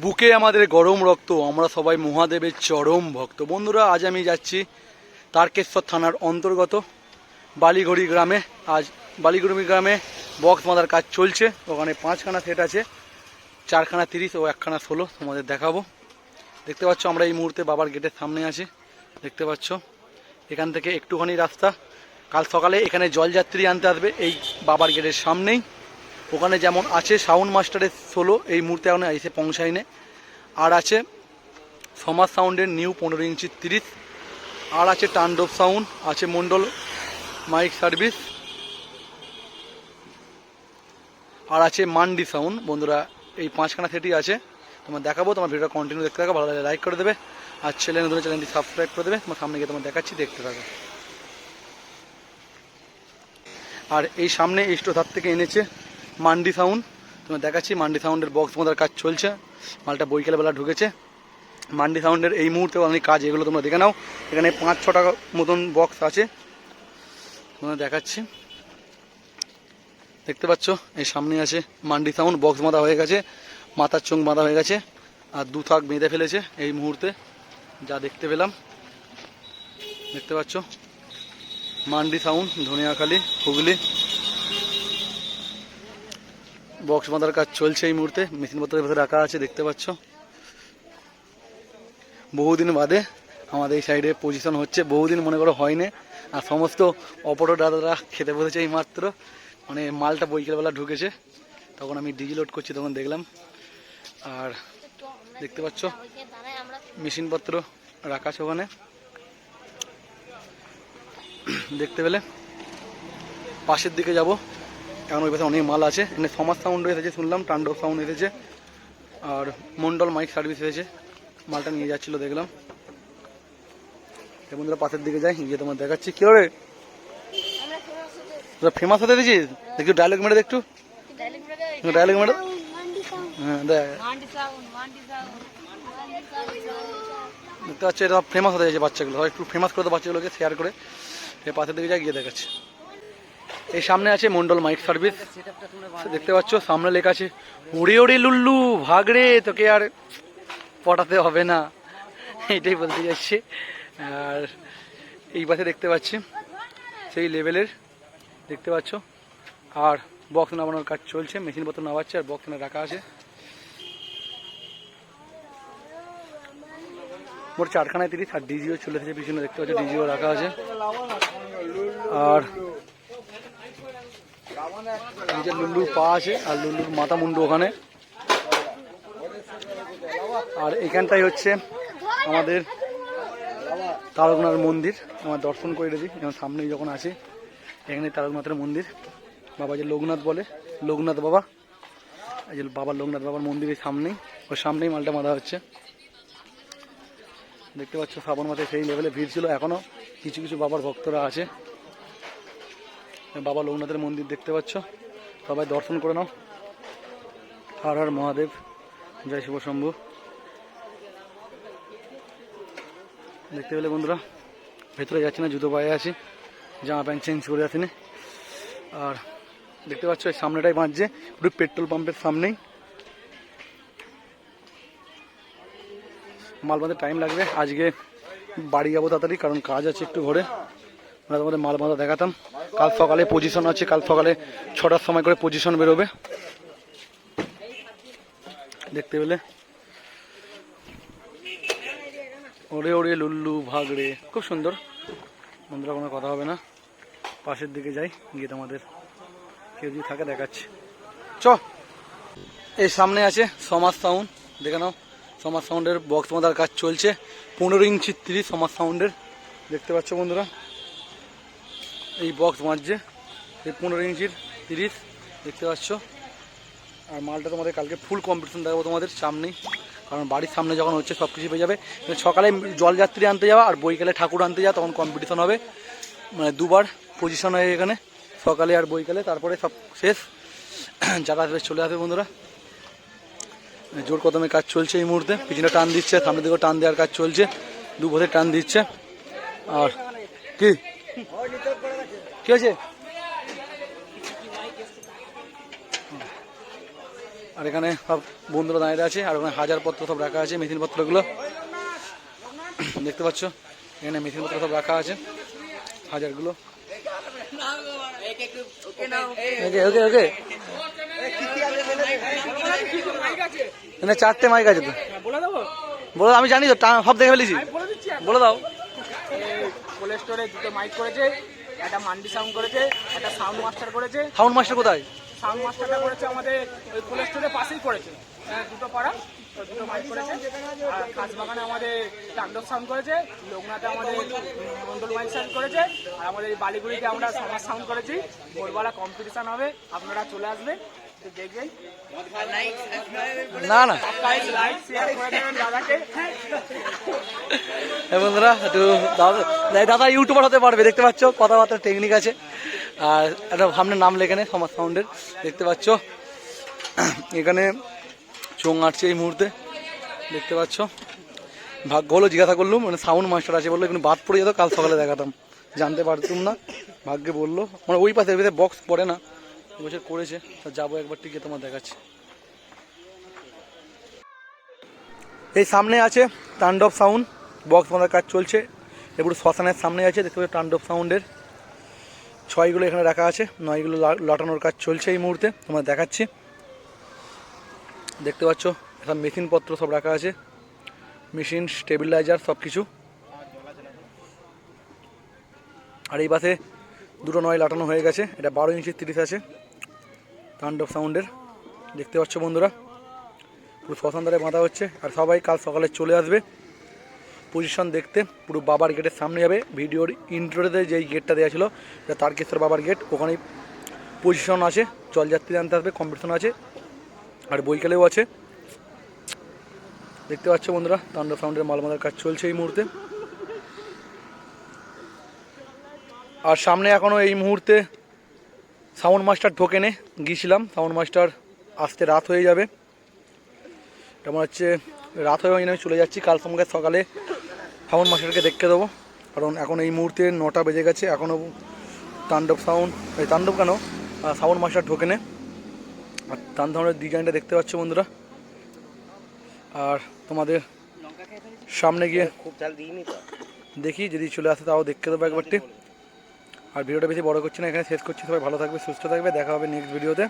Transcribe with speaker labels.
Speaker 1: বুকে আমাদের গরম রক্ত, আমরা সবাই মহাদেবের চরম ভক্ত। বন্ধুরা, আজ আমি যাচ্ছি তারকেশ্বর থানার অন্তর্গত বালিগড়ি গ্রামে। আজ বালিগড়ি গ্রামে বক্স বাঁধার কাজ চলছে। ওখানে পাঁচখানা সেট আছে, চারখানা তিরিশ ও একখানা ষোলো, তোমাদের দেখাবো। দেখতে পাচ্ছ, আমরা এই মুহূর্তে বাবার গেটের সামনে আছি। দেখতে পাচ্ছ, এখান থেকে একটুখানি রাস্তা। কাল সকালে এখানে জলযাত্রী আনতে আসবে, এই বাবার গেটের সামনেই। ওখানে যেমন আছে সাউন্ড মাস্টারের ষোলো এই মুহূর্তে এখন এসে পৌঁছায়নি। আর আছে সমাজ সাউন্ডের নিউ পনেরো ইঞ্চি তিরিশ। আর আছে টান্ডব সাউন্ড, আছে মন্ডল মাইক সার্ভিস আর আছে মান্ডি সাউন্ড। বন্ধুরা, এই পাঁচখানা সেটি আছে। তোমার দেখাবো, তোমার ভিডিওটা কন্টিনিউ দেখতে থাকো, ভালো লাগলে লাইক করে দেবে। আর ছেলে নতুন চ্যানেলটি সাবস্ক্রাইব করে দেবে। তোমার সামনে গিয়ে তোমার দেখাচ্ছি, দেখতে থাকো। আর এই সামনে এই স্টোর থেকে এনেছে মান্ডি সাউন্ড তোমার দেখাচ্ছি, মান্ডি সাউন্ডের বক্স বাঁধার কাজ চলছে। মালটা বৈকাল বেলা ঢুকেছে। মান্ডি সাউন্ডের এই মুহূর্তে অনেক কাজ, এগুলো তোমরা দেখে নাও। এখানে পাঁচ ছ টাকা মতন বক্স আছে। তোমরা দেখাচ্ছি। দেখতে পাচ্ছ, এই সামনে আছে মান্ডি সাউন্ড বক্স বাঁধা হয়ে গেছে। মাথার চোখ বাঁধা হয়ে গেছে। আর দু থাক বেঁধে ফেলেছে এই মুহূর্তে, যা দেখতে পেলাম। দেখতে পাচ্ছ, মান্ডি সাউন্ড ধনিয়াখালি হুগলি। বক্স বাঁধার কাজ চলছে এই মুহূর্তে। মেশিনপত্রের ভেতরে রাখা আছে, দেখতে পাচ্ছ। বহুদিন বাদে আমাদের এই সাইডে পজিশন হচ্ছে। বহুদিন মনে করো হয়নি। আর সমস্ত অপটো দাদারা খেতে বসেছে এই মাত্র। মানে মালটা বৈকালবেলা ঢুকেছে। তখন আমি ডিজি লোড করছি, তখন দেখলাম। আর দেখতে পাচ্ছ মেশিনপত্র রাখা আছে ওখানে। দেখতে পেলে। পাশের দিকে যাব। এখন ওই পাশে অনেক মাল আছে। এখানে সমাজ সাউন্ড এসেছে, শুনলাম টান্ডব সাউন্ড এসেছে। আর মন্ডল মাইক সার্ভিস এসেছে। মালটা নিয়ে যাচ্ছিল, দেখলাম। বন্ধুরা পাশের দিকে যাই, গিয়ে তোমার দেখাচ্ছি। কি হবে তোরা ফেমাস হতে দিয়েছিস একটু ডায়লগ মেরে একটু। ডায়লগ মেরে হ্যাঁ দেখ। দেখতে পাচ্ছি এটা ফেমাস হতে যাচ্ছে বাচ্চাগুলো। একটু ফেমাস করে তো বাচ্চাগুলোকে শেয়ার করে। পাশের দিকে যাই, গিয়ে দেখাচ্ছি। এই সামনে আছে মন্ডল মাইক সার্ভিস। দেখতে পাচ্ছ, সামনে লেখা আছে উড়ে উড়ে লুল্লু, ভাগড়ে, তোকে আর পটাতে হবে না। এটাই বলতে যাচ্ছে। আর এই পাশে দেখতে পাচ্ছি, সেই লেভেলের, দেখতে পাচ্ছ। আর বক্স নামানোর কাজ চলছে মেশিন পত্র নামাচ্ছে আর বক্স রাখা আছে। মোট চারখানায় তিরিশ আর ডিজিও চলে এসেছে, পিছনে দেখতে পাচ্ছ ডিজিও রাখা আছে। আর এই যে লুল্লুর পা আছে আর লুল্লুর মাথা মুন্ডু ওখানে। আর এখানটাই হচ্ছে আমাদের তারকনাথ মন্দির। আমার দর্শন করে দিই যেমন সামনেই যখন আছে, এখানে তারকনাথের মন্দির। বাবা যে লোকনাথ বলে, লোকনাথ বাবা। এই যে বাবা লোকনাথ বাবার মন্দিরের সামনেই, ওর সামনেই মালটা বাঁধা হচ্ছে। দেখতে পাচ্ছ, শ্রাবণ মাসে সেই লেভেলে ভিড় ছিল এখনও কিছু কিছু বাবার ভক্তরা আছে। বাবা লোকনাথের মন্দির দেখতে পাচ্ছ। সবাই দর্শন করে নাও। হর হর মহাদেব। জয় শিব শম্ভু। দেখতে পেলে বন্ধুরা, ভেতরে যাচ্ছি না, জুতো পায়ে আছি, জামা প্যান্ট চেঞ্জ করে আসিনি। আর দেখতে পাচ্ছ, এই সামনেটাই বাঁধছে পুরো পেট্রোল পাম্পের সামনেই। মাল টাইম লাগবে। আজকে বাড়ি যাব তাড়াতাড়ি, কারণ কাজ আছে একটু ঘরে। তোমাদের মাল বাঁধা দেখাতাম। কাল সকালে পজিশন আছে, কাল সকালে ছটার সময় করে পজিশন বেরোবে। দেখতে পেলে? ওরে ওরে, লুল্লু, ভাগড়ে। খুব সুন্দর। বন্ধুরা, কোনো কথা হবে না। পাশের দিকে যাই, গিয়ে তোমাদের কেউ যদি থাকে দেখাচ্ছি। চ। এই সামনে আছে সমাজ সাউন্ড দেখে নাও, সমাজ সাউন্ডের বক্স বাঁধার কাজ চলছে। পনেরো ইঞ্চি তিরিশ সমাজ সাউন্ডের দেখতে পাচ্ছ বন্ধুরা? এই বক্স বাঁধছে। এই পনেরো ইঞ্চির তিরিশ, দেখতে পাচ্ছ। আর মালটা তোমাদের কালকে ফুল কম্পিটিশন দেখাবো তোমাদের সামনেই কারণ বাড়ির সামনে যখন হচ্ছে সব কিছু পেয়ে যাবে সকালে জলযাত্রী আনতে যাওয়া আর বইকালে ঠাকুর আনতে যাওয়া, তখন কম্পিটিশন হবে। মানে দুবার পজিশন হয় এখানে, সকালে আর বইকালে তারপরে সব শেষ। যারা আসবে চলে আসবে বন্ধুরা। জোর কদমে কাজ চলছে এই মুহূর্তে। পিছনে টান দিচ্ছে সামনের দিকেও টান দেওয়ার কাজ চলছে। দু পথে টান দিচ্ছে। আর কি? কি আর এখানে সব বন্ধুরা দাঁড়িয়ে আছে, আর ওখানে হাজারপত্র সব রাখা আছে মেথিন মেশিনপত্রগুলো দেখতে পাচ্ছ? এখানে মেশিনপত্র সব রাখা আছে, হাজারগুলো। ওকে ওকে এখানে চারটে মাইক আছে তো।
Speaker 2: বলে
Speaker 1: বলো আমি জানি তো সব দেখে ফেলেছি।
Speaker 2: বলে
Speaker 1: বলে দাও
Speaker 2: প্লে স্টোরে দুটো মাইক করেছে। একটা মান্ডি সাউন্ড করেছে একটা সাউন্ড মাস্টার করেছে।
Speaker 1: সাউন্ড মাস্টার কোথায়?
Speaker 2: সাউন্ড মাস্টারটা করেছে আমাদের ওই প্লে স্টোরের পাশেই করেছে। হ্যাঁ, দুটো পাড়া দুটো মাইক করেছে। আর খাসবাগানে আমাদের টাকডক সাউন্ড করেছে লোকনাথে আমাদের মন্ডল মাইক সাউন্ড করেছে আর আমাদের বালিগুড়িতে আমরা সমাজ সাউন্ড করেছি। ভোরবেলা কম্পিটিশান হবে আপনারা চলে আসবেন।
Speaker 1: না না। বন্ধুরা, একটু দাদা ইউটিউবার হতে পারবে, দেখতে পাচ্ছ? কথাবার্তা টেকনিক আছে। আর একটা সামনে নাম লেখে সমাজ সাউন্ডের দেখতে পাচ্ছ? এখানে চোং আটছে এই মুহূর্তে। দেখতে পাচ্ছ? ভাগ্য হলো জিজ্ঞাসা করলুম মানে সাউন্ড মাস্টার আছে বলল, এখানে বাদ পড়ে যেত, কাল সকালে দেখাতাম। জানতে পারতুম না, ভাগ্যে বলল। মানে ওই পাশে বক্স পড়ে না। এবছর করেছে, তো যাব একবার টিকে তোমার দেখাচ্ছি। এই সামনে আছে তাণ্ডব সাউন্ড বক্স বাঁধার কাজ চলছে। এগুলো শ্মশানের সামনে আছে, দেখতে পাচ্ছ তাণ্ডব সাউন্ডের ছয়গুলো এখানে রাখা আছে, নয়গুলো লাটানোর কাজ চলছে এই মুহূর্তে, তোমার দেখাচ্ছি। দেখতে পাচ্ছ সব মেশিনপত্র সব রাখা আছে। মেশিন, স্টেবিলাইজার সব কিছু আর এই পাশে দুটো নয় লাটানো হয়ে গেছে। এটা বারো ইঞ্চি তিরিশ আছে। তাণ্ডব সাউন্ডের দেখতে পাচ্ছ বন্ধুরা? পুরো শ্মশান ধারে বাঁধা হচ্ছে। আর সবাই কাল সকালে চলে আসবে। পজিশন দেখতে। পুরো বাবার গেটের সামনে যাবে। ভিডিওর ইন্ট্রোতে যেই গেটটা দেওয়া ছিল, এটা তারকেশ্বর বাবার গেট ওখানেই পজিশন আছে। জলযাত্রী আনতে আসবে কম্পিটিশন আছে। আর বইকালেও আছে। দেখতে পাচ্ছ বন্ধুরা? তাণ্ডব সাউন্ডের মালমাদার কাজ চলছে এই মুহূর্তে। আর সামনে এখনও এই মুহূর্তে সাউন্ড মাস্টার ঢোকেনে গিয়েছিলাম। সাউন্ড মাস্টার আসতে রাত হয়ে যাবে। এটা মনে হচ্ছে রাত হয়ে আমি চলে যাচ্ছি। কাল সঙ্গে সকালে সাউন্ড মাস্টারকে দেখতে দেবো। কারণ এখন এই মুহূর্তে নটা বেজে গেছে এখনও তাণ্ডব সাউন্ড এই তাণ্ডব কেন? সাউন্ড মাস্টার ঢোকে নে আর তাণ্ডবের ডিজাইনটা দেখতে পাচ্ছ বন্ধুরা। আর তোমাদের সামনে গিয়ে দেখি যদি চলে আসে তাও দেখতে দেবো একবারটি। আর ভিডিওটা বেশি বড় করছি না, এখানে শেষ করছি। সবাই ভালো থাকবে, সুস্থ থাকবে, দেখা হবে নেক্সট ভিডিওতে